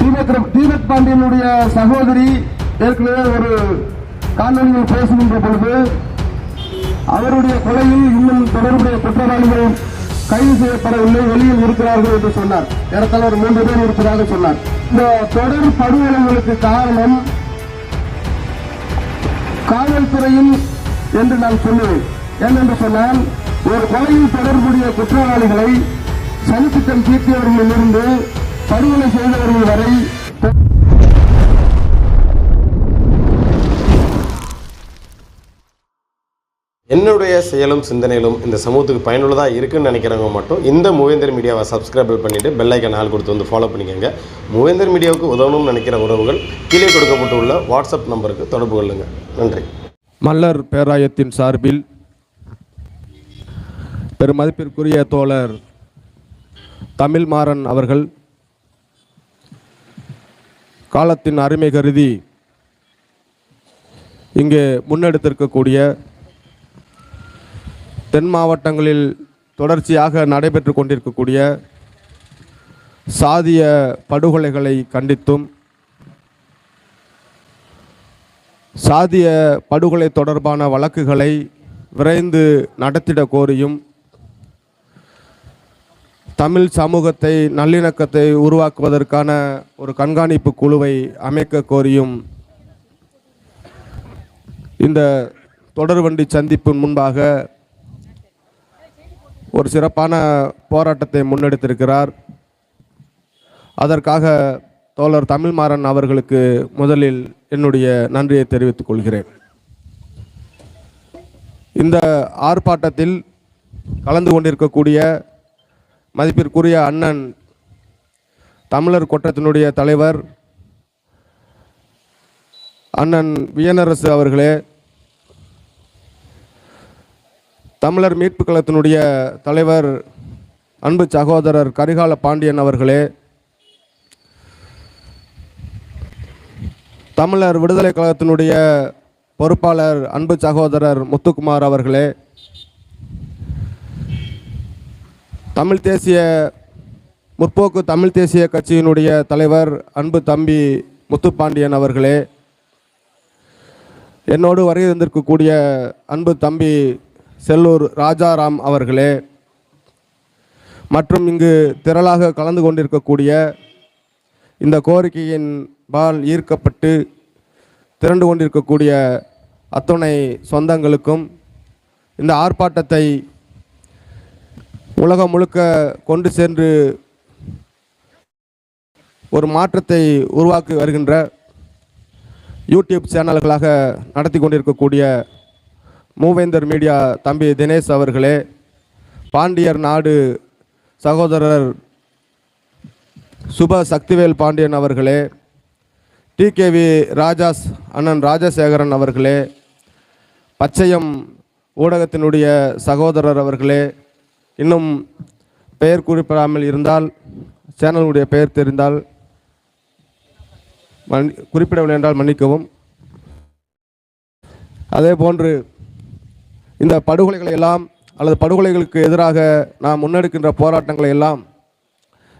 தீபக் தீபக் பாண்டியனுடைய சகோதரி ஏற்கனவே ஒரு காணொலியில் பேசுகின்ற பொழுது அவருடைய கொலையில் இன்னும் தொடர்புடைய குற்றவாளிகள் கைது செய்யப்படவில்லை வெளியில் இருக்கிறார்கள் என்று சொன்னார். ஏறத்தாழ ஒரு மூன்று பேர் இருப்பதாக சொன்னார். இந்த தொடர் படுகொலைகளுக்கு காரணம் காவல்துறையில் என்று நான் சொல்லுவேன். ஏனென்று சொன்னால் ஒரு கொலையில் தொடர்புடைய குற்றவாளிகளை சனித்திட்டம் தீர்த்தியவர்களிலிருந்து படுகொலை செய்தவர்கள் வரை என்னுடைய செயலும் சிந்தனைகளும் இந்த சமூகத்துக்கு பயனுள்ளதாக இருக்குன்னு நினைக்கிறவங்க மட்டும் இந்த மூவேந்தர் மீடியாவை சப்ஸ்கிரைப் பண்ணிவிட்டு பெல்லைக்கன் ஆள் கொடுத்து வந்து ஃபாலோ பண்ணிக்கோங்க. மூவேந்தர் மீடியாவுக்கு உதவணும்னு நினைக்கிற உறவுகள் கீழே கொடுக்கப்பட்டுள்ள வாட்ஸ்அப் நம்பருக்கு தொடர்பு கொள்ளுங்கள் நன்றி. மல்லர் பேராயத்தின் சார்பில் பெருமதிப்பிற்குரிய தோழர் தமிழ்மாறன் அவர்கள் காலத்தின் அருமை கருதி இங்கே முன்னெடுத்திருக்கக்கூடிய தென் மாவட்டங்களில் தொடர்ச்சியாக நடைபெற்று கொண்டிருக்கக்கூடிய சாதிய படுகொலைகளை கண்டித்தும் சாதிய படுகொலை தொடர்பான வழக்குகளை விரைந்து நடத்திட கோரியும் தமிழ் சமூகத்தை நல்லிணக்கத்தை உருவாக்குவதற்கான ஒரு கண்காணிப்பு குழுவை அமைக்க கோரியும் இந்த தொடர்வண்டி சந்திப்பின் முன்பாக ஒரு சிறப்பான போராட்டத்தை முன்னெடுத்திருக்கிறார். அதற்காக தோழர் தமிழ்மாறன் அவர்களுக்கு முதலில் என்னுடைய நன்றியை தெரிவித்துக் கொள்கிறேன். இந்த ஆர்ப்பாட்டத்தில் கலந்து கொண்டிருக்கக்கூடிய மதிப்பிற்குரிய அண்ணன் தமிழர் கொட்டத்தினுடைய தலைவர் அண்ணன் வியனரசு அவர்களே தமிழர் மீட்பு கழகத்தினுடைய தலைவர் அன்பு சகோதரர் கரிகால பாண்டியன் அவர்களே தமிழர் விடுதலை கழகத்தினுடைய பொறுப்பாளர் அன்பு சகோதரர் முத்துக்குமார் அவர்களே தமிழ் தேசிய முற்போக்கு தமிழ் தேசிய கட்சியினுடைய தலைவர் அன்பு தம்பி முத்துப்பாண்டியன் அவர்களே என்னோடு வருகை தந்திருக்கக்கூடிய அன்பு தம்பி செல்லூர் ராஜாராம் அவர்களே மற்றும் இங்கு திரளாக கலந்து கொண்டிருக்கக்கூடிய இந்த கோரிக்கையின் பால் ஈர்க்கப்பட்டு திரண்டு கொண்டிருக்கக்கூடிய அத்துணை சொந்தங்களுக்கும் இந்த ஆர்ப்பாட்டத்தை உலகம் முழுக்க கொண்டு சென்று ஒரு மாற்றத்தை உருவாக்கி வருகின்ற யூடியூப் சேனல்களாக நடத்தி கொண்டிருக்கக்கூடிய மூவேந்தர் மீடியா தம்பி தினேஷ் அவர்களே பாண்டியர் நாடு சகோதரர் சுப சக்திவேல் பாண்டியன் அவர்களே டிகேவி ராஜாஸ் அண்ணன் ராஜசேகரன் அவர்களே பச்சையம் ஊடகத்தினுடைய சகோதரர் அவர்களே இன்னும் பெயர் குறிப்பிடாமல் இருந்தால் சேனலுடைய பெயர் தெரிந்தால் மன் குறிப்பிடவில்லை என்றால் மன்னிக்கவும். அதே போன்று இந்த படுகொலைகளை எல்லாம் அல்லது படுகொலைகளுக்கு எதிராக நாம் முன்னெடுக்கின்ற போராட்டங்களை எல்லாம்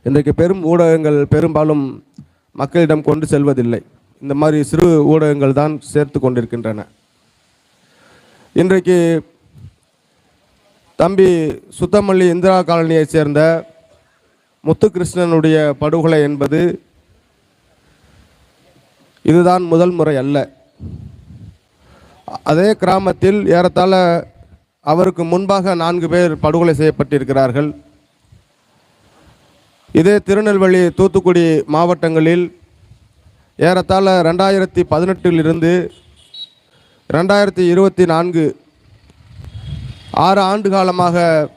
இன்றைக்கு பெரும் ஊடகங்கள் பெரும்பாலும் மக்களிடம் கொண்டு செல்வதில்லை. இந்த மாதிரி சிறு ஊடகங்கள் தான் சேர்த்து கொண்டிருக்கின்றன. இன்றைக்கு தம்பி சுத்தமல்லி இந்திரா காலனியைச் சேர்ந்த முத்துகிருஷ்ணனுடைய படுகொலை என்பது இதுதான் முதல் முறை அல்ல. அதே கிராமத்தில் ஏறத்தாழ அவருக்கு முன்பாக நான்கு பேர் படுகொலை செய்யப்பட்டிருக்கிறார்கள். இதே திருநெல்வேலி தூத்துக்குடி மாவட்டங்களில் ஏறத்தாழ ரெண்டாயிரத்தி பதினெட்டிலிருந்து ரெண்டாயிரத்தி இருபத்தி நான்கு ஆறு ஆண்டு காலமாக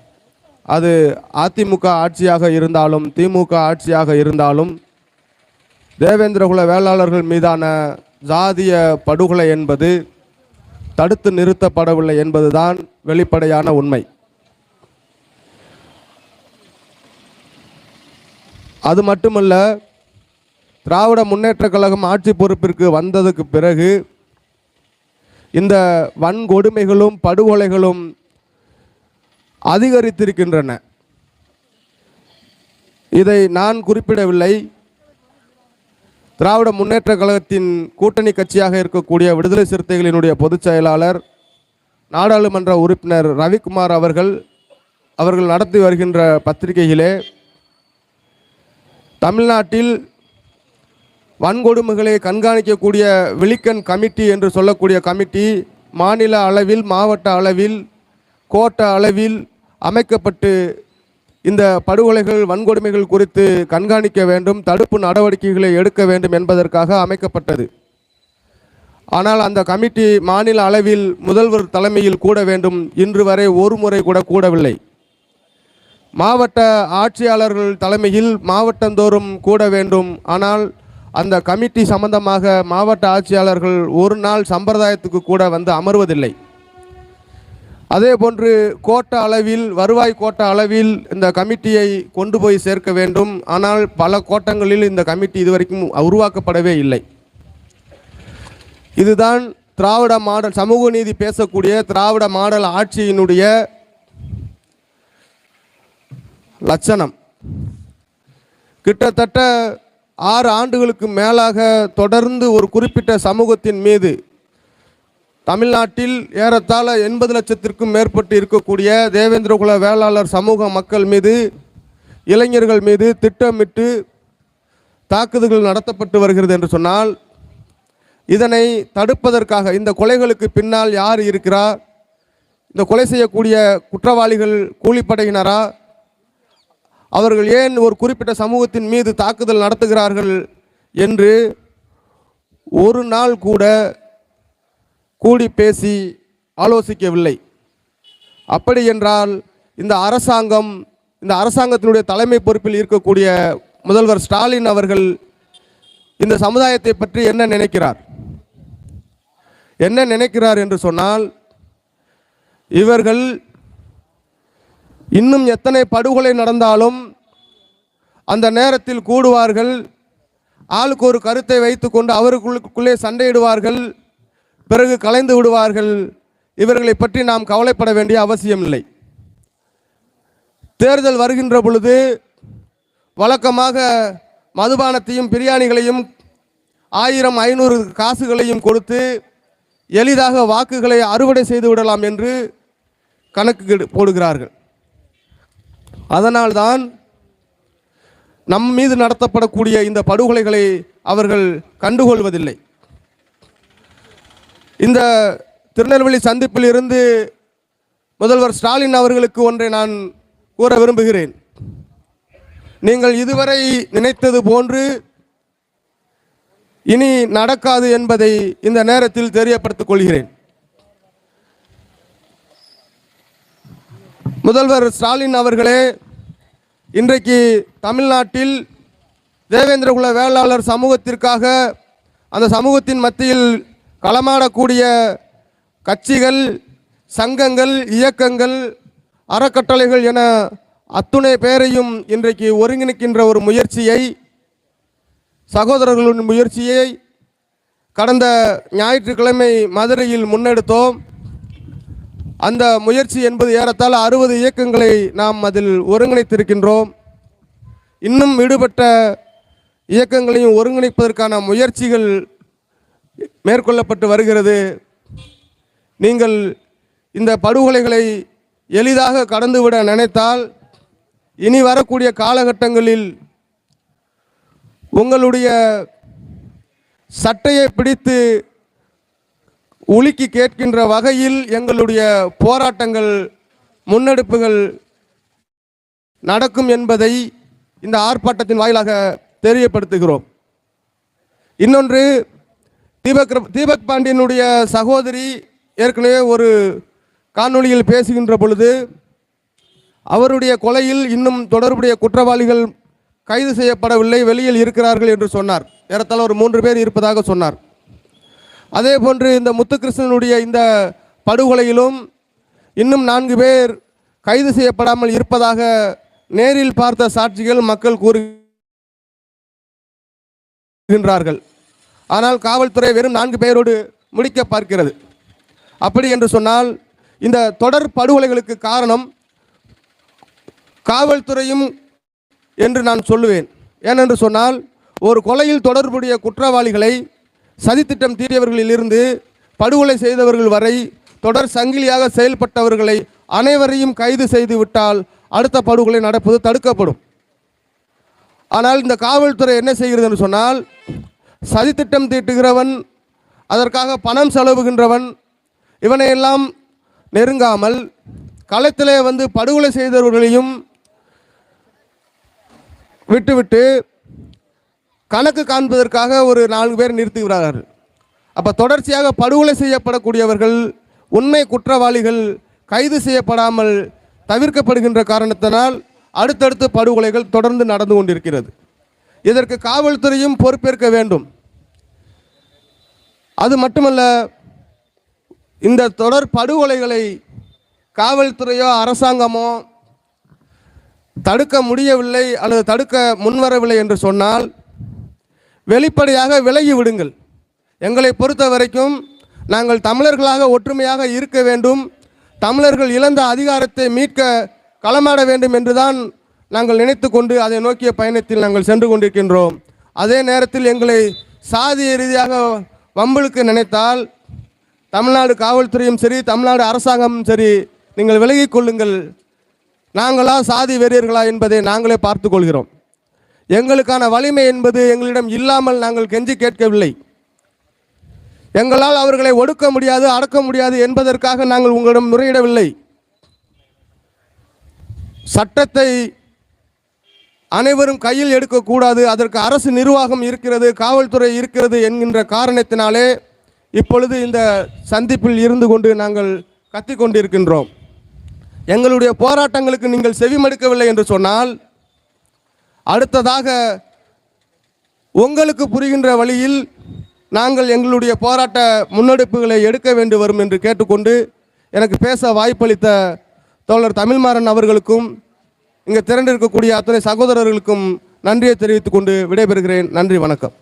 அது அதிமுக ஆட்சியாக இருந்தாலும் திமுக ஆட்சியாக இருந்தாலும் தேவேந்திரகுல வேளாளர்கள் மீதான ஜாதிய படுகொலை என்பது தடுத்து நிறுத்தப்படவில்லை என்பதுதான் வெளிப்படையான உண்மை. அது மட்டுமல்ல திராவிட முன்னேற்றக் கழகம் ஆட்சி பொறுப்பிற்கு வந்ததுக்கு பிறகு இந்த வன்கொடுமைகளும் படுகொலைகளும் அதிகரித்திருக்கின்றன. இதை நான் குறிப்பிடவில்லை. திராவிட முன்னேற்ற கழகத்தின் கூட்டணி கட்சியாக இருக்கக்கூடிய விடுதலை சிறுத்தைகளினுடைய பொதுச் செயலாளர் நாடாளுமன்ற உறுப்பினர் ரவிக்குமார் அவர்கள் அவர்கள் நடத்தி வருகின்ற பத்திரிகையிலே தமிழ்நாட்டில் வன்கொடுமைகளை கண்காணிக்கக்கூடிய விழிக்கன் கமிட்டி என்று சொல்லக்கூடிய கமிட்டி மாநில அளவில் மாவட்ட அளவில் கோட்ட அளவில் அமைக்கப்பட்டு இந்த படுகொலைகள் வன்கொடுமைகள் குறித்து கண்காணிக்க வேண்டும் தடுப்பு நடவடிக்கைகளை எடுக்க வேண்டும் என்பதற்காக அமைக்கப்பட்டது. ஆனால் அந்த கமிட்டி மாநில அளவில் முதல்வர் தலைமையில் கூட வேண்டும். இன்று வரை ஒரு முறை கூட கூடவில்லை. மாவட்ட ஆட்சியாளர்கள் தலைமையில் மாவட்டந்தோறும் கூட வேண்டும். ஆனால் அந்த கமிட்டி சம்பந்தமாக மாவட்ட ஆட்சியாளர்கள் ஒரு நாள் சம்பிரதாயத்துக்கு கூட வந்து அமர்வதில்லை. அதே போன்று கோட்ட அளவில் வருவாய் கோட்ட அளவில் இந்த கமிட்டியை கொண்டு போய் சேர்க்க வேண்டும். ஆனால் பல கோட்டங்களில் இந்த கமிட்டி இதுவரைக்கும் உருவாக்கப்படவே இல்லை. இதுதான் திராவிட மாடல் சமூக நீதி பேசக்கூடிய திராவிட மாடல் ஆட்சியினுடைய லட்சணம். கிட்டத்தட்ட ஆறு ஆண்டுகளுக்கு மேலாக தொடர்ந்து ஒரு குறிப்பிட்ட சமூகத்தின் மீது தமிழ்நாட்டில் ஏறத்தாழ எண்பது லட்சத்திற்கும் மேற்பட்டு இருக்கக்கூடிய தேவேந்திரகுல வேளாளர் சமூக மக்கள் மீது இளைஞர்கள் மீது திட்டமிட்டு தாக்குதல்கள் நடத்தப்பட்டு வருகிறது என்று சொன்னால் இதனை தடுப்பதற்காக இந்த கொலைகளுக்கு பின்னால் யார் இருக்கிறார் இந்த கொலை செய்யக்கூடிய குற்றவாளிகள் கூலிப்படையினரா அவர்கள் ஏன் ஒரு குறிப்பிட்ட சமூகத்தின் மீது தாக்குதல் நடத்துகிறார்கள் என்று ஒரு நாள் கூட கூடி பேசி ஆலோசிக்கவில்லை. அப்படி என்றால் இந்த அரசாங்கம் இந்த அரசாங்கத்தினுடைய தலைமை பொறுப்பில் இருக்கக்கூடிய முதல்வர் ஸ்டாலின் அவர்கள் இந்த சமுதாயத்தை பற்றி என்ன நினைக்கிறார்? என்ன நினைக்கிறார் என்று சொன்னால் இவர்கள் இன்னும் எத்தனை படுகொலை நடந்தாலும் அந்த நேரத்தில் கூடுவார்கள் ஆளுக்கு ஒரு கருத்தை வைத்துக்கொண்டு அவருக்குள்ளுக்குள்ளே சண்டையிடுவார்கள் பிறகு கலைந்து விடுவார்கள். இவர்களை பற்றி நாம் கவலைப்பட வேண்டிய அவசியம் இல்லை தேர்தல் வருகின்ற பொழுது வழக்கமாக மதுபானத்தையும் பிரியாணிகளையும் ஆயிரம் ஐநூறு காசுகளையும் கொடுத்து எளிதாக வாக்குகளை அறுவடை செய்து விடலாம் என்று கணக்கு போடுகிறார்கள். அதனால்தான் நம் மீது நடத்தப்படக்கூடிய இந்த படுகொலைகளை அவர்கள் கண்டுகொள்வதில்லை. இந்த திருநெல்வேலி சந்திப்பில் இருந்து முதல்வர் ஸ்டாலின் அவர்களுக்கு ஒன்றை நான் கூற விரும்புகிறேன். நீங்கள் இதுவரை நினைத்தது போன்று இனி நடக்காது என்பதை இந்த நேரத்தில் தெரியப்படுத்திக் கொள்கிறேன். முதல்வர் ஸ்டாலின் அவர்களே இன்றைக்கு தமிழ்நாட்டில் தேவேந்திரகுல வேளாளர் சமூகத்திற்காக அந்த சமூகத்தின் மத்தியில் களமாடக்கூடிய கட்சிகள் சங்கங்கள் இயக்கங்கள் அறக்கட்டளைகள் என அத்துணை பேரையும் இன்றைக்கு ஒருங்கிணைக்கின்ற ஒரு முயற்சியை சகோதரர்களின் முயற்சியை கடந்த ஞாயிற்றுக்கிழமை மதுரையில் முன்னெடுத்தோம். அந்த முயற்சி என்பது ஏறத்தாழ அறுபது இயக்கங்களை நாம் அதில் ஒருங்கிணைத்திருக்கின்றோம். இன்னும் விடுபட்ட இயக்கங்களையும் ஒருங்கிணைப்பதற்கான முயற்சிகள் மேற்கொள்ளப்பட்டு வருகிறது. நீங்கள் இந்த படுகொலைகளை எளிதாக கடந்துவிட நினைத்தால் இனி வரக்கூடிய காலகட்டங்களில் உங்களுடைய சட்டையை பிடித்து உலுக்கி கேட்கின்ற வகையில் எங்களுடைய போராட்டங்கள் முன்னெடுப்புகள் நடக்கும் என்பதை இந்த ஆர்ப்பாட்டத்தின் வாயிலாக தெரியப்படுத்துகிறோம். இன்னொன்று தீபக் தீபக் பாண்டியனுடைய சகோதரி ஏற்கனவே ஒரு காணொளியில் பேசுகின்ற பொழுது அவருடைய கொலையில் இன்னும் தொடர்புடைய குற்றவாளிகள் கைது செய்யப்படவில்லை வெளியில் இருக்கிறார்கள் என்று சொன்னார். ஏறத்தாழ ஒரு மூன்று பேர் இருப்பதாக சொன்னார். அதே போன்று இந்த முத்துகிருஷ்ணனுடைய இந்த படுகொலையிலும் இன்னும் நான்கு பேர் கைது செய்யப்படாமல் இருப்பதாக நேரில் பார்த்த சாட்சிகள் மக்கள் கூறுகின்றார்கள். ஆனால் காவல்துறை வெறும் நான்கு பேரோடு முடிக்க பார்க்கிறது. அப்படி என்று சொன்னால் இந்த தொடர் படுகொலைகளுக்கு காரணம் காவல்துறையும் என்று நான் சொல்லுவேன். ஏனென்று சொன்னால் ஒரு கொலையில் தொடர்புடைய குற்றவாளிகளை சதித்திட்டம் தீட்டியவர்களிலிருந்து படுகொலை செய்தவர்கள் வரை தொடர் சங்கிலியாக செயல்பட்டவர்களை அனைவரையும் கைது செய்து விட்டால் அடுத்த படுகொலை நடப்பது தடுக்கப்படும். ஆனால் இந்த காவல்துறை என்ன செய்கிறது என்று சொன்னால் சதித்திட்டம் தீட்டுகிறவன் அதற்காக பணம் செலவுகின்றவன் இவனையெல்லாம் நெருங்காமல் களத்திலே வந்து படுகொலை செய்தவர்களையும் விட்டுவிட்டு கணக்கு காண்பதற்காக ஒரு நான்கு பேர் நிறுத்துகிறார்கள். அப்போ தொடர்ச்சியாக படுகொலை செய்யப்படக்கூடியவர்கள் உண்மை குற்றவாளிகள் கைது செய்யப்படாமல் தவிர்க்கப்படுகின்ற காரணத்தினால் அடுத்தடுத்து படுகொலைகள் தொடர்ந்து நடந்து கொண்டிருக்கிறது. இதற்கு காவல்துறையும் பொறுப்பேற்க வேண்டும். அது மட்டுமல்ல இந்த தொடர் படுகொலைகளை காவல்துறையோ அரசாங்கமோ தடுக்க முடியவில்லை அல்லது தடுக்க முன்வரவில்லை என்று சொன்னால் வெளிப்படையாக விலகி விடுங்கள். எங்களை பொறுத்த வரைக்கும் நாங்கள் தமிழர்களாக ஒற்றுமையாக இருக்க வேண்டும். தமிழர்கள் இழந்த அதிகாரத்தை மீட்க களமாட வேண்டும் என்றுதான் நாங்கள் நினைத்து கொண்டு அதை நோக்கிய பயணத்தில் நாங்கள் சென்று கொண்டிருக்கின்றோம். அதே நேரத்தில் எங்களை சாதிய ரீதியாக வம்பலுக்கு நினைத்தால் தமிழ்நாடு காவல்துறையும் சரி தமிழ்நாடு அரசாங்கமும் சரி நீங்கள் விலகிக் கொள்ளுங்கள். நாங்களா சாதி வெறியர்களா என்பதை நாங்களே பார்த்து கொள்கிறோம். எங்களுக்கான வலிமை என்பது எங்களிடம் இல்லாமல் நாங்கள் கெஞ்சி கேட்கவில்லை. எங்களால் அவர்களை ஒடுக்க முடியாது அடக்க முடியாது என்பதற்காக நாங்கள் உங்களிடம் முறையிடவில்லை. சட்டத்தை அனைவரும் கையில் எடுக்கக்கூடாது. அதற்கு அரசு நிர்வாகம் இருக்கிறது காவல்துறை இருக்கிறது என்கின்ற காரணத்தினாலே இப்பொழுது இந்த சந்திப்பில் இருந்து கொண்டு நாங்கள் கத்திக் கொண்டிருக்கின்றோம். எங்களுடைய போராட்டங்களுக்கு நீங்கள் செவிமடுக்கவில்லை என்று சொன்னால் அடுத்ததாக உங்களுக்கு புரிகின்ற வழியில் நாங்கள் எங்களுடைய போராட்ட முன்னெடுப்புகளை எடுக்க வேண்டி வரும் என்று கேட்டுக்கொண்டு எனக்கு பேச வாய்ப்பளித்த தோழர் தமிழ்மாறன் அவர்களுக்கும் இங்கே திரண்டிருக்கக்கூடிய அத்தனை சகோதரர்களுக்கும் நன்றியை தெரிவித்துக் கொண்டு விடைபெறுகிறேன். நன்றி வணக்கம்.